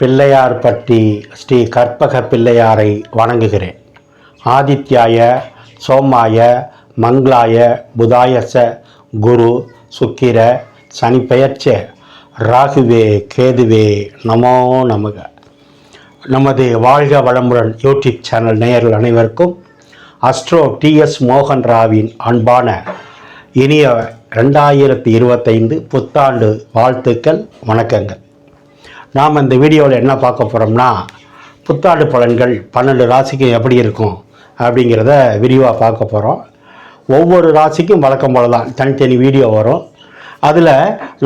பிள்ளையார்பட்டி ஸ்ரீ கற்பக பிள்ளையாரை வணங்குகிறேன். ஆதித்யாய சோமாய மங்களாய புதாயச குரு சுக்கிர சனி பெயர்ச்ச ராகுவே கேதுவே நமோ நமக. நமது வாழ்க வளமுடன் யூடியூப் சேனல் நேயர்கள் அனைவருக்கும் அஸ்ட்ரோ டிஎஸ் மோகன் ராவின் அன்பான இனிய ரெண்டாயிரத்தி இருபத்தைந்து புத்தாண்டு வாழ்த்துக்கள் வணக்கங்கள். நாம் இந்த வீடியோவில் என்ன பார்க்க போகிறோம்னா புத்தாண்டு பலன்கள் பன்னெண்டு ராசிக்கு எப்படி இருக்கும் அப்படிங்கிறத விரிவாக பார்க்க போகிறோம் ஒவ்வொரு ராசிக்கும் வழக்கம் போல தான் தனித்தனி வீடியோ வரும். அதில்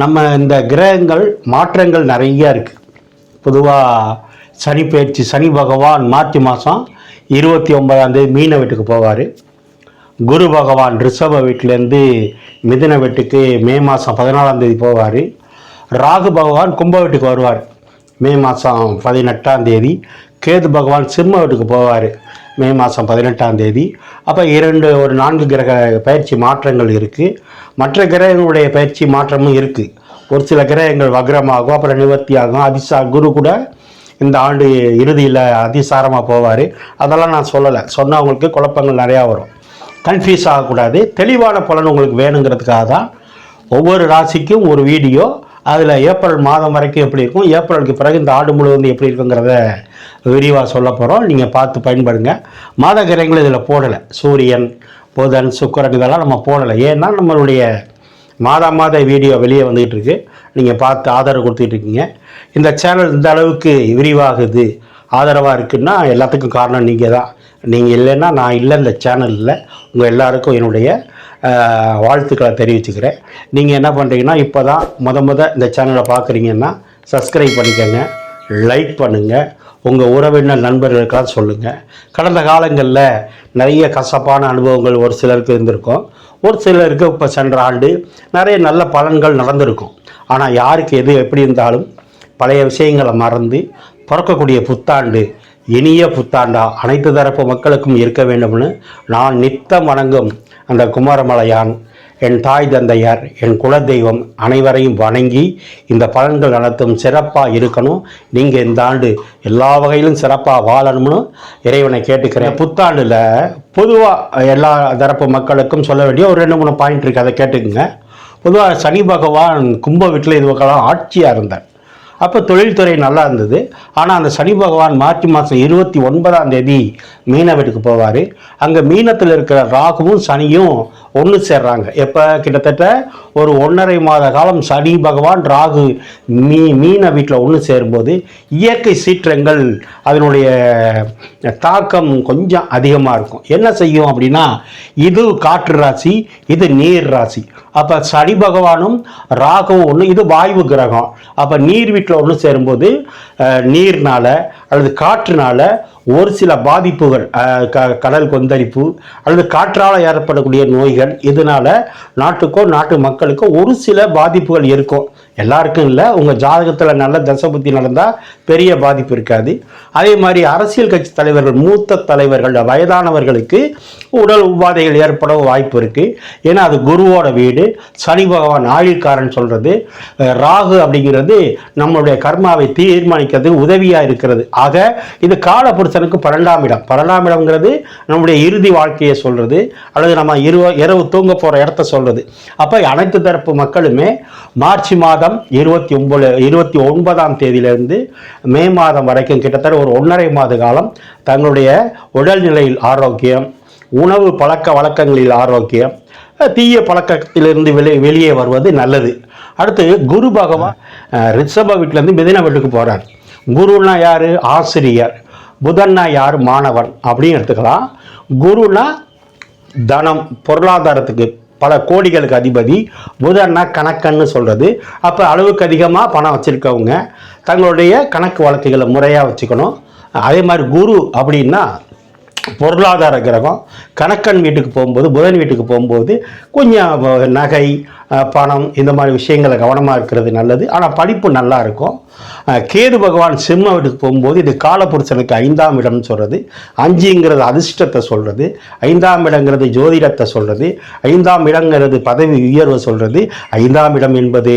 நம்ம இந்த கிரகங்கள் மாற்றங்கள் நிறையா இருக்குது பொதுவாக சனி பயிற்சி சனி பகவான் மார்ச் மாதம் இருபத்தி ஒன்பதாந்தேதி மீன வீட்டுக்கு போவார். குரு பகவான் ரிஷப வீட்டிலேருந்து மிதுன வீட்டுக்கு மே மாதம் பதினாலாம் தேதி போவார். ராகு பகவான் கும்ப வீட்டுக்கு வருவார். மே மாதம் பதினெட்டாம் தேதி கேது பகவான் சிம்ம வீட்டுக்கு போவார். மே மாதம் பதினெட்டாம் தேதி. அப்போ இரண்டு ஒரு நான்கு கிரக பயிற்சி மாற்றங்கள் இருக்குது மற்ற கிரகங்களுடைய பயிற்சி மாற்றமும் இருக்குது ஒரு சில கிரகங்கள் வக்ரமாகும் அப்புறம் நிவர்த்தி ஆகும் அதிசா குரு கூட இந்த ஆண்டு இறுதியில் அதிசாரமாக போவார். அதெல்லாம் நான் சொல்லலை. சொன்னவங்களுக்கு குழப்பங்கள் நிறையா வரும். கன்ஃபியூஸ் ஆகக்கூடாது. தெளிவான பலன் உங்களுக்கு வேணுங்கிறதுக்காக தான் ஒவ்வொரு ராசிக்கும் ஒரு வீடியோ அதில் ஏப்ரல் மாதம் வரைக்கும் எப்படி இருக்கும்? ஏப்ரலுக்கு பிறகு இந்த ஆண்டு முழுவதும் எப்படி இருக்குங்கிறத விரிவாக சொல்ல போகிறோம் நீங்கள் பார்த்து பயன்படுங்க. மாத கிரகங்கள் இதில் போடலை. சூரியன் புதன் சுக்கரன் இதெல்லாம் நம்ம போடலை. ஏன்னா நம்மளுடைய மாதா மாத வீடியோ வெளியே வந்துகிட்டு இருக்கு. நீங்கள் பார்த்து ஆதரவு கொடுத்துட்டு இருக்கீங்க. இந்த சேனல் இந்த அளவுக்கு விரிவாகுது ஆதரவாக இருக்குன்னா எல்லாத்துக்கும் காரணம் நீங்கள் தான் நீங்கள் இல்லைன்னா நான் இல்லை இந்த சேனலில் உங்கள் எல்லாருக்கும் என்னுடைய வாழ்த்துக்களை தெரிவிச்சுக்கிறேன். நீங்கள் என்ன பண்ணுறீங்கன்னா இப்போ தான் முத முத இந்த சேனலை பார்க்குறீங்கன்னா சப்ஸ்கிரைப் பண்ணிக்கோங்க லைக் பண்ணுங்கள் உங்கள் உறவினர் நண்பர்களுக்கெல்லாம் சொல்லுங்கள் கடந்த காலங்களில் நிறைய கசப்பான அனுபவங்கள் ஒரு சிலருக்கு இருந்திருக்கும். ஒரு சிலருக்கு இப்போ சென்ற ஆண்டு நிறைய நல்ல பலன்கள் நடந்திருக்கும். ஆனால் யாருக்கு எது எப்படி இருந்தாலும் பழைய விஷயங்களை மறந்து பிறக்கக்கூடிய புத்தாண்டு இனிய புத்தாண்டா அனைத்து தரப்பு மக்களுக்கும் இருக்க வேண்டும்னு நான் நித்தம் வணங்கும் அந்த குமாரமலையான் என் தாய் தந்தையார் என் குலதெய்வம் அனைவரையும் வணங்கி இந்த பலன்கள் அனைத்தும் சிறப்பாக இருக்கணும். நீங்கள் இந்த ஆண்டு எல்லா வகையிலும் சிறப்பாக வாழணும்னு இறைவனை கேட்டுக்கிறேன். புத்தாண்டில் பொதுவாக எல்லா தரப்பு மக்களுக்கும் சொல்ல வேண்டிய ஒரு ரெண்டு மூணு பாயிண்ட் இருக்குது அதை கேட்டுக்குங்க. பொதுவாக சனி பகவான் கும்ப வீட்டில் இது பக்கம்லாம் ஆட்சியாக இருந்தார். அப்போ தொழில்துறை நல்லா இருந்தது. ஆனால் அந்த சனி பகவான் மார்ச் மாதம் இருபத்தி ஒன்பதாம் தேதி மீன வீட்டுக்கு போவார். அங்கே மீனத்தில் இருக்கிற ராகுவும் சனியும் ஒன்று சேர்றாங்க. எப்போ? கிட்டத்தட்ட ஒரு ஒன்றரை மாத காலம் சனி பகவான் ராகு மீ மீன வீட்டில் ஒன்று சேரும்போது இயற்கை சீற்றங்கள் அதனுடைய தாக்கம் கொஞ்சம் அதிகமாக இருக்கும். என்ன செய்யும் அப்படின்னா இது காற்று ராசி இது நீர் ராசி. அப்போ சனி பகவானும் ராகவும் ஒன்று இது வாயு கிரகம். அப்போ நீர் வீட்டில் ஒன்று சேரும்போது நீர்னால அல்லது காற்றுனால ஒரு சில பாதிப்புகள் க கடல் கொந்தளிப்பு அல்லது காற்றால் ஏற்படக்கூடிய நோய்கள் இதனால் நாட்டுக்கோ நாட்டு மக்களுக்கோ ஒரு சில பாதிப்புகள் இருக்கும். எல்லாருக்கும் இல்லை உங்கள் ஜாதகத்தில் நல்ல தசபுத்தி நடந்தால் பெரிய பாதிப்பு இருக்காது. அதே மாதிரி அரசியல் கட்சி தலைவர்கள் மூத்த தலைவர்கள் வயதானவர்களுக்கு உடல் உபாதைகள் ஏற்பட வாய்ப்பு இருக்குது ஏன்னா அது குருவோட வீடு சனி பகவான் ஆயுள்காரன் சொல்கிறது ராகு அப்படிங்கிறது நம்மளுடைய கர்மாவை தீர்மானிக்கிறது உதவியாக இருக்கிறது. ஆக இது காலபுருஷனுக்கு பன்னெண்டாம் இடம். பன்னெண்டாம் இடம்ங்கிறது நம்முடைய இறுதி வாழ்க்கையை சொல்கிறது அல்லது நம்ம இரவு இரவு தூங்க போகிற இடத்த சொல்கிறது அப்போ அனைத்து தரப்பு மக்களுமே மார்ச் மாதம் இருபத்தி ஒம்பது இருபத்தி ஒன்பதாம் தேதியிலிருந்து மே மாதம் வரைக்கும் கிட்டத்தட்ட ஒரு ஒன்றரை மாத காலம் தங்களுடைய உடல்நிலையில் ஆரோக்கியம் உணவு பழக்க வழக்கங்களில் ஆரோக்கியம் தீய பழக்கத்திலிருந்து வெளியே வெளியே வருவது நல்லது. அடுத்து குரு பகவான் ரிஷப வீட்டிலேருந்து மிதின வீட்டுக்கு போகிறார் குருன்னா யார்? ஆசிரியர். புதன்னா யார்? மாணவன். அப்படின்னு எடுத்துக்கலாம். குருனா தனம் பொருளாதாரத்துக்கு பல கோடிகளுக்கு அதிபதி. புதன்னா கணக்கன்னு சொல்கிறது அப்போ அளவுக்கு அதிகமாக பணம் வச்சுருக்கவங்க. தங்களுடைய கணக்கு வழக்குகளை முறையாக வச்சுக்கணும். அதே மாதிரி குரு அப்படின்னா பொருளாதார கிரகம் கணக்கன் வீட்டுக்கு போகும்போது புதன் வீட்டுக்கு போகும்போது கொஞ்சம் நகை பணம் இந்த மாதிரி விஷயங்களை கவனமாக இருக்கிறது நல்லது. ஆனால் படிப்பு நல்லா இருக்கும். கேது பகவான் சிம்ம வீட்டுக்கு போகும்போது இது காலபுருஷனுக்கு ஐந்தாம் இடம்னு சொல்கிறது அஞ்சுங்கிறது அதிர்ஷ்டத்தை சொல்கிறது ஐந்தாம் இடங்கிறது ஜோதிடத்தை சொல்கிறது ஐந்தாம் இடங்கிறது பதவி உயர்வை சொல்கிறது ஐந்தாம் இடம் என்பது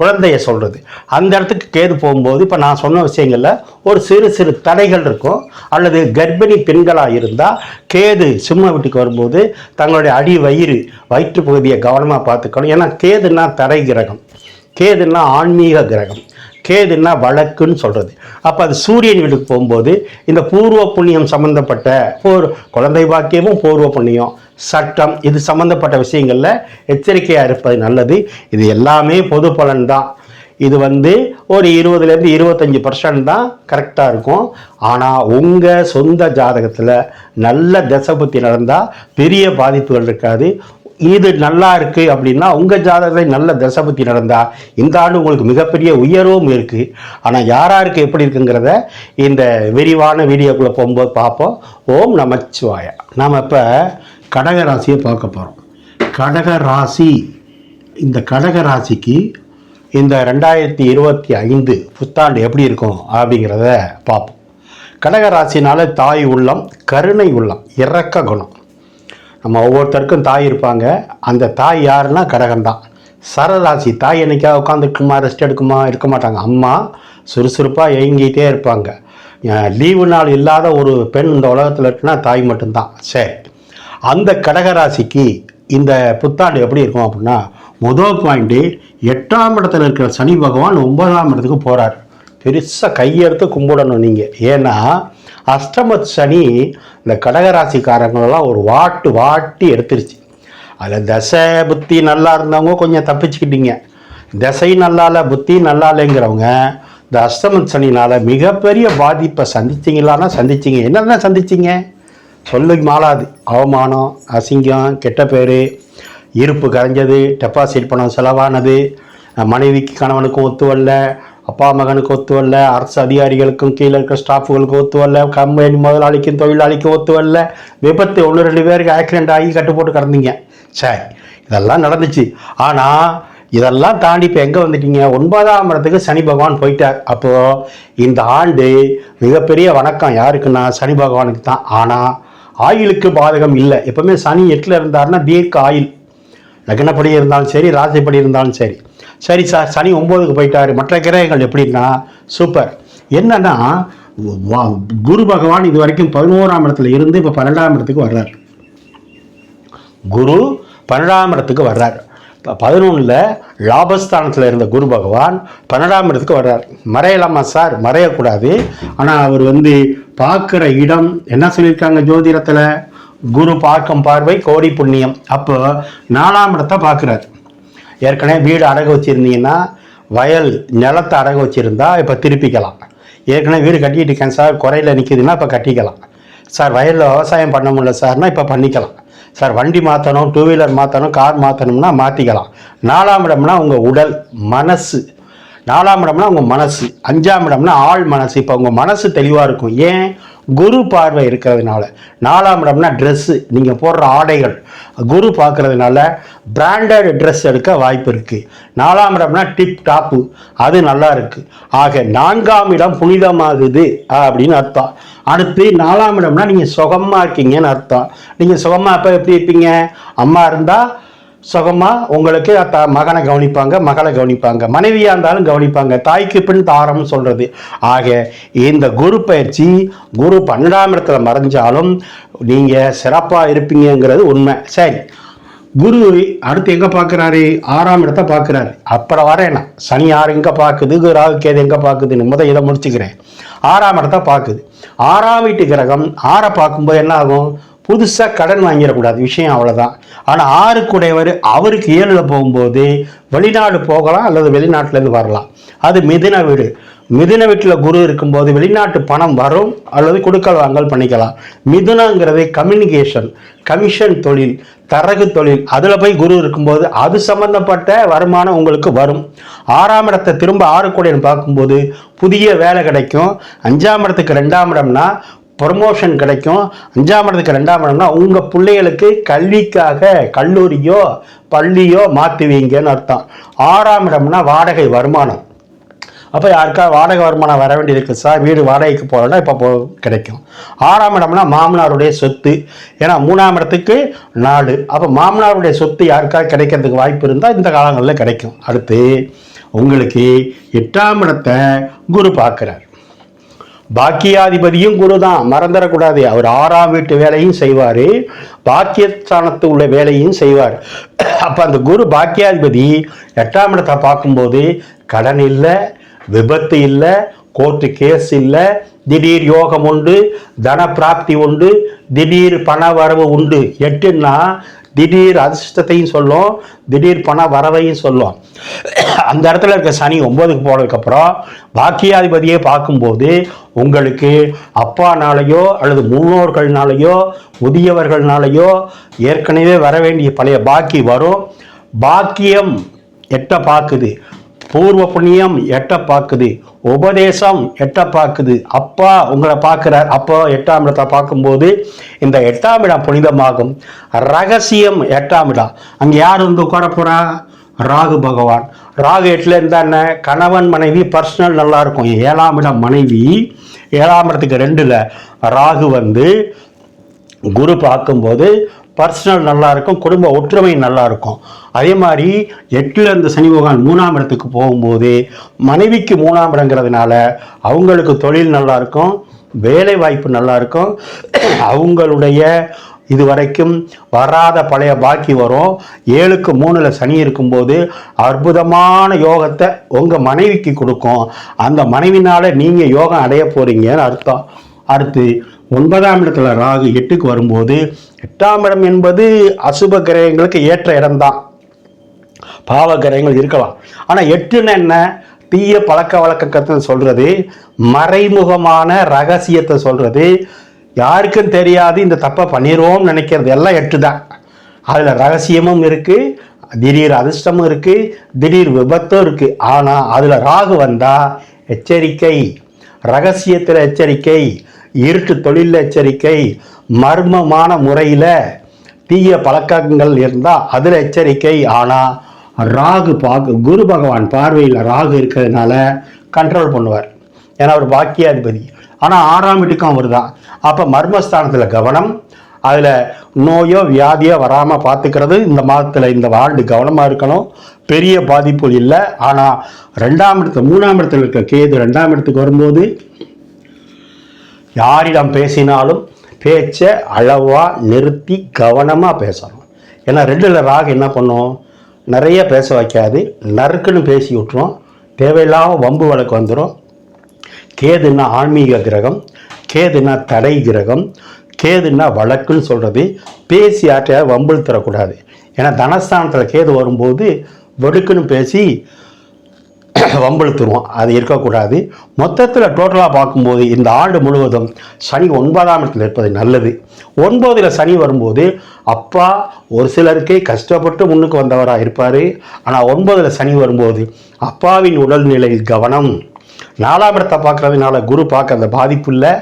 குழந்தைய சொல்கிறது அந்த இடத்துக்கு கேது போகும்போது இப்போ நான் சொன்ன விஷயங்களில் ஒரு சிறு சிறு தடைகள் இருக்கும். அல்லது கர்ப்பிணி பெண்களாக இருந்தால் கேது சிம்ம வீட்டுக்கு வரும்போது தங்களுடைய அடி வயிறு வயிற்று பகுதியை கவனமாக பார்த்துக்கணும். ஏன்னா கேதுன்னா தடை கிரகம். கேதுன்னா ஆன்மீக கிரகம். கேதுன்னா வழக்குன்னு சொல்கிறது அப்போ அது சூரியன் வீட்டுக்கு போகும்போது இந்த பூர்வ புண்ணியம் சம்மந்தப்பட்ட ஒரு குழந்தை பாக்கியமும் பூர்வ புண்ணியம் சட்டம் இது சம்மந்தப்பட்ட விஷயங்களில் எச்சரிக்கையாக இருப்பது நல்லது. இது எல்லாமே பொது பலன் தான் இது வந்து ஒரு இருபதுலேருந்து இருபத்தஞ்சி பர்சன்ட் தான் கரெக்டாக இருக்கும். ஆனால் உங்கள் சொந்த ஜாதகத்தில் நல்ல தசபுத்தி நடந்தால் பெரிய பாதிப்புகள் இருக்காது. இது நல்லா இருக்கு அப்படின்னா உங்கள் ஜாதகத்தில் நல்ல தசை புத்தி நடந்தா இந்த ஆண்டு உங்களுக்கு மிகப்பெரிய உயர்வும் இருக்குது ஆனால் யாராருக்கு எப்படி இருக்குங்கிறத இந்த விரிவான வீடியோக்குள்ளே போகும்போது பார்ப்போம். ஓம் நமச்சிவாயா. நாம் இப்போ கடக ராசியை பார்க்க போகிறோம் கடக ராசி. இந்த கடக ராசிக்கு இந்த ரெண்டாயிரத்தி இருபத்தி ஐந்து புத்தாண்டு எப்படி இருக்கும் அப்படிங்கிறத பார்ப்போம். கடக ராசினால தாய் உள்ளம் கருணை உள்ளம் இறக்க குணம். நம்ம ஒவ்வொருத்தருக்கும் தாய் இருப்பாங்க. அந்த தாய் யாருன்னா கடகம்தான். சரராசி தாய் என்னைக்கா உட்காந்துருக்குமா ரெஸ்ட் எடுக்குமா இருக்க மாட்டாங்க. அம்மா சுறுசுறுப்பாக இயங்கிட்டே இருப்பாங்க. லீவு நாள் இல்லாத ஒரு பெண் இந்த உலகத்தில் இருக்குன்னா தாய் மட்டும்தான். சரி அந்த கடகராசிக்கு இந்த புத்தாண்டு எப்படி இருக்கும் அப்படின்னா முதல் பாயிண்ட்டு எட்டாம் இடத்துல இருக்கிற சனி பகவான் ஒன்பதாம் இடத்துக்கு போகிறார் பெருசாக கையெடுத்து கும்பிடணும் நீங்கள் ஏன்னா அஷ்டம சனி இந்த கடகராசிக்காரங்களெல்லாம் ஒரு வாட்டு வாட்டி எடுத்துருச்சு. அதில் தசை புத்தி நல்லா இருந்தவங்க கொஞ்சம் தப்பிச்சுக்கிட்டீங்க. தசை நல்லா இல்லை புத்தி நல்லா இல்லைங்கிறவங்க இந்த அஷ்டம சனினால் மிகப்பெரிய பாதிப்பை சந்திச்சிங்களான்னா சந்திச்சிங்க. என்னென்ன சந்திச்சிங்க? சொல்லு மாளாது அவமானம் அசிங்கம் கெட்ட பேர் இருப்பு கரைஞ்சது டெபாசிட் பணம் செலவானது மனைவிக்கு கணவனுக்கும் ஒத்து வரல அப்பா மகனுக்கு ஒத்து வரல. அரசு அதிகாரிகளுக்கும் கீழே இருக்க ஸ்டாஃபுகளுக்கும் ஒத்து வரல. கம்பெனி முதலாளிக்கும் தொழிலாளிக்கும் ஒத்து வரல. விபத்து ஒன்று ரெண்டு பேருக்கு ஆக்சிடென்ட் ஆகி கட்டு போட்டு கிடந்தீங்க. சரி இதெல்லாம் நடந்துச்சு. ஆனால் இதெல்லாம் தாண்டி இப்போ எங்கே வந்துட்டீங்க? ஒன்பதாம் இடத்துக்கு சனி பகவான் போயிட்டார். அப்போது இந்த ஆண்டு மிகப்பெரிய வணக்கம் யாருக்குன்னா சனி பகவானுக்கு தான். ஆனால் ஆயிலுக்கு பாதகம் இல்லை. எப்போவுமே சனி எட்டில் இருந்தாருன்னா தீர்க்க ஆயில் லக்னப்படி இருந்தாலும் சரி ராசிப்படி இருந்தாலும் சரி. சரி சார் சனி ஒம்போதுக்கு போயிட்டார். மற்ற கிரகங்கள் எப்படின்னா சூப்பர் என்னன்னா வா- குரு பகவான் இது வரைக்கும் பதினோராம் இடத்துல இருந்து இப்போ பன்னெண்டாம் இடத்துக்கு வர்றார். குரு பன்னெண்டாம் இடத்துக்கு வர்றார். இப்போ பதினொன்றில் லாபஸ்தானத்தில் இருந்த குரு பகவான் பன்னெண்டாம் இடத்துக்கு வர்றார். மறையலாமா சார்? மறையக்கூடாது. ஆனால் அவர் வந்து பார்க்குற இடம் என்ன சொல்லியிருக்காங்க ஜோதிடத்தில்? குரு பார்க்கும் பார்வை கோடி புண்ணியம். அப்போ நாலாம் இடத்தை பார்க்குறாரு. ஏற்கனவே வீடு அடகு வச்சுருந்தீங்கன்னா வயல் நிலத்தை அடகு வச்சுருந்தா இப்போ திருப்பிக்கலாம். ஏற்கனவே வீடு கட்டிக்கிட்டு இருக்கேன் சார் குறையில் நிற்கிதுன்னா இப்போ கட்டிக்கலாம். சார் வயலில் விவசாயம் பண்ண முடியல சார்னா இப்போ பண்ணிக்கலாம். சார் வண்டி மாற்றணும் டூ வீலர் மாற்றணும் கார் மாற்றணும்னா மாற்றிக்கலாம் நாலாம் இடம்னா உங்கள் உடல் மனசு. நாலாம் இடம்னா உங்கள் மனசு. அஞ்சாம் இடம்னா ஆள் மனசு. இப்போ உங்கள் மனசு தெளிவாக இருக்கும். ஏன்? குரு பார்வை இருக்கிறதுனால. நாலாம் இடம்னா ட்ரெஸ்ஸு நீங்கள் போடுற ஆடைகள். குரு பார்க்குறதுனால பிராண்டட் ட்ரெஸ் எடுக்க வாய்ப்பு இருக்குது நாலாம் இடம்னா டிப் டாப்பு அது நல்லா இருக்குது ஆக நான்காம் இடம் புனிதமாகுது அப்படின்னு அர்த்தம். அடுத்து நாலாம் இடம்னா நீங்கள் சுகமாக இருக்கீங்கன்னு அர்த்தம். நீங்கள் சுகமாக அப்போ எப்படி இருப்பீங்க? அம்மா இருந்தால் சுகமாக உங்களுக்கு த மகனை கவனிப்பாங்க மகளை கவனிப்பாங்க மனைவியாக இருந்தாலும் கவனிப்பாங்க தாய்க்கு பின் தாரம்னு சொல்கிறது ஆக இந்த குரு பயிற்சி குரு பன்னெண்டாம் இடத்துல மறைஞ்சாலும் நீங்கள் சிறப்பாக இருப்பீங்கங்கிறது உண்மை. சரி. குரு அடுத்து எங்கே பார்க்குறாரு ஆறாம் இடத்த பார்க்குறாரு அப்புறம் வரேன் நான் சனி ஆறு எங்கே பார்க்குது ராகு கேது எங்கே பார்க்குதுன்னு முதல் இதை முடிச்சுக்கிறேன். ஆறாம் இடத்த பார்க்குது ஆறாம் வீட்டு கிரகம் ஆறை பார்க்கும்போது என்ன ஆகும்? புதுசாக கடன் வாங்கிடக்கூடாது. விஷயம் அவ்வளோதான் ஆனால் ஆறுக்குடையவர் அவருக்கு ஏழில் போகும்போது வெளிநாடு போகலாம் அல்லது வெளிநாட்டிலேருந்து வரலாம். அது மிதின வீடு. மிதுன வீட்டில் குரு இருக்கும்போது வெளிநாட்டு பணம் வரும் அல்லது கொடுக்கல் வாங்கல் பண்ணிக்கலாம். மிதுனங்கிறது கம்யூனிகேஷன் கமிஷன் தொழில் தரகு தொழில். அதில் போய் குரு இருக்கும்போது அது சம்பந்தப்பட்ட வருமானம் உங்களுக்கு வரும். ஆறாம் இடத்தை திரும்ப ஆறுக்குடையன் பார்க்கும்போது புதிய வேலை கிடைக்கும். அஞ்சாம் இடத்துக்கு ரெண்டாம் இடம்னா ப்ரொமோஷன் கிடைக்கும். அஞ்சாம் இடத்துக்கு ரெண்டாம் இடம்னா உங்கள் பிள்ளைகளுக்கு கல்விக்காக கல்லூரியோ பள்ளியோ மாற்றுவீங்கன்னு அர்த்தம். ஆறாம் இடம்னா வாடகை வருமானம். அப்போ யாருக்கா வாடகை வருமானம் வர வேண்டியிருக்கு சார்? வீடு வாடகைக்கு போகிறோன்னா இப்போ கிடைக்கும். ஆறாம் இடம்னா மாமனாருடைய சொத்து. ஏன்னா மூணாம் இடத்துக்கு நாடு. அப்போ மாமனாருடைய சொத்து யாருக்கா கிடைக்கிறதுக்கு வாய்ப்பு இருந்தால் இந்த காலங்களில் கிடைக்கும். அடுத்து உங்களுக்கு எட்டாம் இடத்தை குரு பார்க்குறார். பாக்கியாதிபதியும் குரு தான் மறந்துடக்கூடாது. அவர் ஆறாம் வீட்டு வேலையும் செய்வார். பாக்கியஸ்தானத்து உள்ள வேலையும் செய்வார். அப்போ அந்த குரு பாக்கியாதிபதி எட்டாம் இடத்தை பார்க்கும்போது கடன் இல்லை விபத்து இல்லை கோர்ட்டு கேஸ் இல்லை திடீர் யோகம் உண்டு தன பிராப்தி உண்டு திடீர் பண வரவு உண்டு. எட்டுன்னா திடீர் அதிர்ஷ்டத்தையும் சொல்லும் திடீர் பண வரவையும் சொல்லும். அந்த இடத்துல இருக்க சனி ஒம்பதுக்கு போனதுக்கப்புறம் பாக்கியாதிபதியை பார்க்கும்போது உங்களுக்கு அப்பானாலேயோ அல்லது முன்னோர்கள்னாலேயோ முதியவர்கள்னாலேயோ ஏற்கனவே வர வேண்டிய பழைய பாக்கி வரும். பாக்கியம் எட்ட பார்க்குது. பூர்வ புண்ணியம் எட்ட பார்க்குது. உபதேசம் எட்ட பார்க்குது. அப்பா உங்களை பார்க்குறார். அப்போ எட்டாம் இடத்தை பார்க்கும்போது இந்த எட்டாம் இடம் புனிதமாகும். ரகசியம் எட்டாம் இடம். அங்கே யார் வந்து உட்கார போறா? ராகு பகவான். ராகு எட்டில் இருந்தால் என்ன? கணவன் மனைவி பர்சனல் நல்லாயிருக்கும் ஏழாம் இடம் மனைவி. ஏழாம் இடத்துக்கு ரெண்டில் ராகு வந்து குரு பார்க்கும்போது பர்சனல் நல்லா இருக்கும் குடும்ப ஒற்றுமை நல்லா இருக்கும் அதே மாதிரி எட்டில் இருந்த சனி பகவான் மூணாம் இடத்துக்கு போகும்போது மனைவிக்கு மூணாம் இடங்கிறதுனால அவங்களுக்கு தொழில் நல்லா இருக்கும் வேலை வாய்ப்பு நல்லா இருக்கும் அவங்களுடைய இது வரைக்கும் வராத பழைய பாக்கி வரும். ஏழுக்கு மூணில் சனி இருக்கும்போது அற்புதமான யோகத்தை உங்கள் மனைவிக்கு கொடுக்கும். அந்த மனைவினால் நீங்கள் யோகம் அடைய போகிறீங்கன்னு அர்த்தம். அடுத்து ஒன்பதாம் இடத்துல ராகு எட்டுக்கு வரும்போது எட்டாம் இடம் என்பது அசுப கிரகங்களுக்கு ஏற்ற இடம்தான். பாவ கிரகங்கள் இருக்கலாம். ஆனால் எட்டுன்னு என்ன? தீய பழக்க வழக்கத்தை சொல்றது மறைமுகமான ரகசியத்தை சொல்றது யாருக்கும் தெரியாது இந்த தப்பை பண்ணிடுவோம்னு நினைக்கிறது எல்லாம் எட்டு தான் அதில் ரகசியமும் இருக்கு திடீர் அதிர்ஷ்டமும் இருக்கு திடீர் விபத்தும் இருக்கு. ஆனால் அதில் ராகு வந்தா எச்சரிக்கை ரகசியத்தில் எச்சரிக்கை இருட்டு தொழில் எச்சரிக்கை மர்மமான முறையில் தீய பழக்கங்கள் இருந்தால் அதில் எச்சரிக்கை. ஆனால் ராகு பார்க்க குரு பகவான் பார்வையில் ராகு இருக்கிறதுனால கண்ட்ரோல் பண்ணுவார். ஏன்னா அவர் பாக்கியாதிபதி. ஆனால் ஆறாம் வீட்டுக்கும் அவர் தான் அப்போ மர்மஸ்தானத்தில் கவனம் அதில் நோயோ வியாதியோ வராமல் பார்த்துக்கிறது இந்த மாதத்தில் இந்த ஆண்டு கவனமாக இருக்கணும். பெரிய பாதிப்பு இல்லை. ஆனால் ரெண்டாம் இடத்து மூணாம் இடத்துல இருக்க கேது ரெண்டாம் இடத்துக்கு வரும்போது யாரிடம் பேசினாலும் பேச்சை அளவாக நிறுத்தி கவனமாக பேசணும். ஏன்னா ரெண்டில் ராக என்ன பண்ணும்? நிறைய பேச வைக்காது. நறுக்குன்னு பேசி விட்டுரும். தேவையில்லாமல் வம்பு வழக்கு வந்துடும் கேதுன்னா ஆன்மீக கிரகம் கேதுன்னா தடை கிரகம் கேதுன்னா வழக்குன்னு சொல்கிறது பேசி ஆற்றையாவது வம்பில் தரக்கூடாது. ஏன்னா தனஸ்தானத்தில் கேது வரும்போது வெடுக்குன்னு பேசி வம்பெழுத்துருவோம் அது இருக்கக்கூடாது. மொத்தத்தில் டோட்டலாக பார்க்கும்போது இந்த ஆண்டு முழுவதும் சனி ஒன்பதாம் இடத்தில் இருப்பது நல்லது. ஒன்பதில் சனி வரும்போது அப்பா ஒரு சிலருக்கே கஷ்டப்பட்டு முன்னுக்கு வந்தவராக இருப்பார். ஆனால் ஒன்பதில் சனி வரும்போது அப்பாவின் உடல்நிலையில் கவனம். நாலாம் இடத்தை பார்க்கறதுனால குரு பார்க்க அந்த பாதிப்பு இல்லை.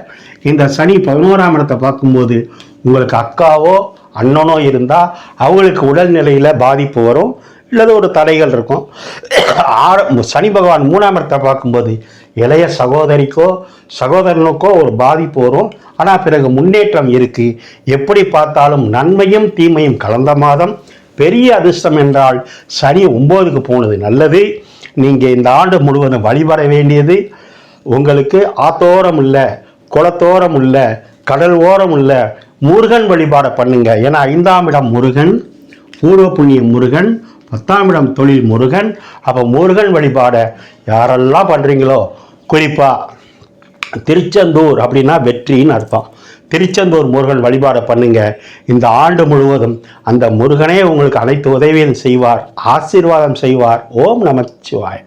இந்த சனி பதினோராம் இடத்தை பார்க்கும்போது உங்களுக்கு அக்காவோ அண்ணனோ இருந்தால் அவங்களுக்கு உடல்நிலையில் பாதிப்பு வரும். இல்லது ஒரு தடைகள் இருக்கும். ஆற சனி பகவான் மூணாம் இடத்தை பார்க்கும்போது இளைய சகோதரிக்கோ சகோதரனுக்கோ ஒரு பாதிப்பு வரும். ஆனால் பிறகு முன்னேற்றம் இருக்குது எப்படி பார்த்தாலும் நன்மையும் தீமையும் கலந்த மாதம். பெரிய அதிர்ஷ்டம் என்றால் சனி ஒம்போதுக்கு போனது நல்லது. நீங்கள் இந்த ஆண்டு முழுவதும் வழிபட வேண்டியது. உங்களுக்கு ஆத்தோரம் இல்லை குளத்தோரம் இல்லை கடல் ஓரம் இல்லை முருகன் வழிபாடை பண்ணுங்க. ஏன்னா ஐந்தாம் இடம் முருகன் பூர்வ புண்ணிய முருகன் பத்தாம் இடம் தொழில் முருகன். அப்போ முருகன் வழிபாடை யாரெல்லாம் பண்ணுறீங்களோ குறிப்பாக திருச்செந்தூர் அப்படின்னா வெற்றின்னு அர்த்தம். திருச்செந்தூர் முருகன் வழிபாடை பண்ணுங்க. இந்த ஆண்டு முழுவதும் அந்த முருகனே உங்களுக்கு அனைத்து உதவியும் செய்வார் ஆசீர்வாதம் செய்வார். ஓம் நமச்சிவாய்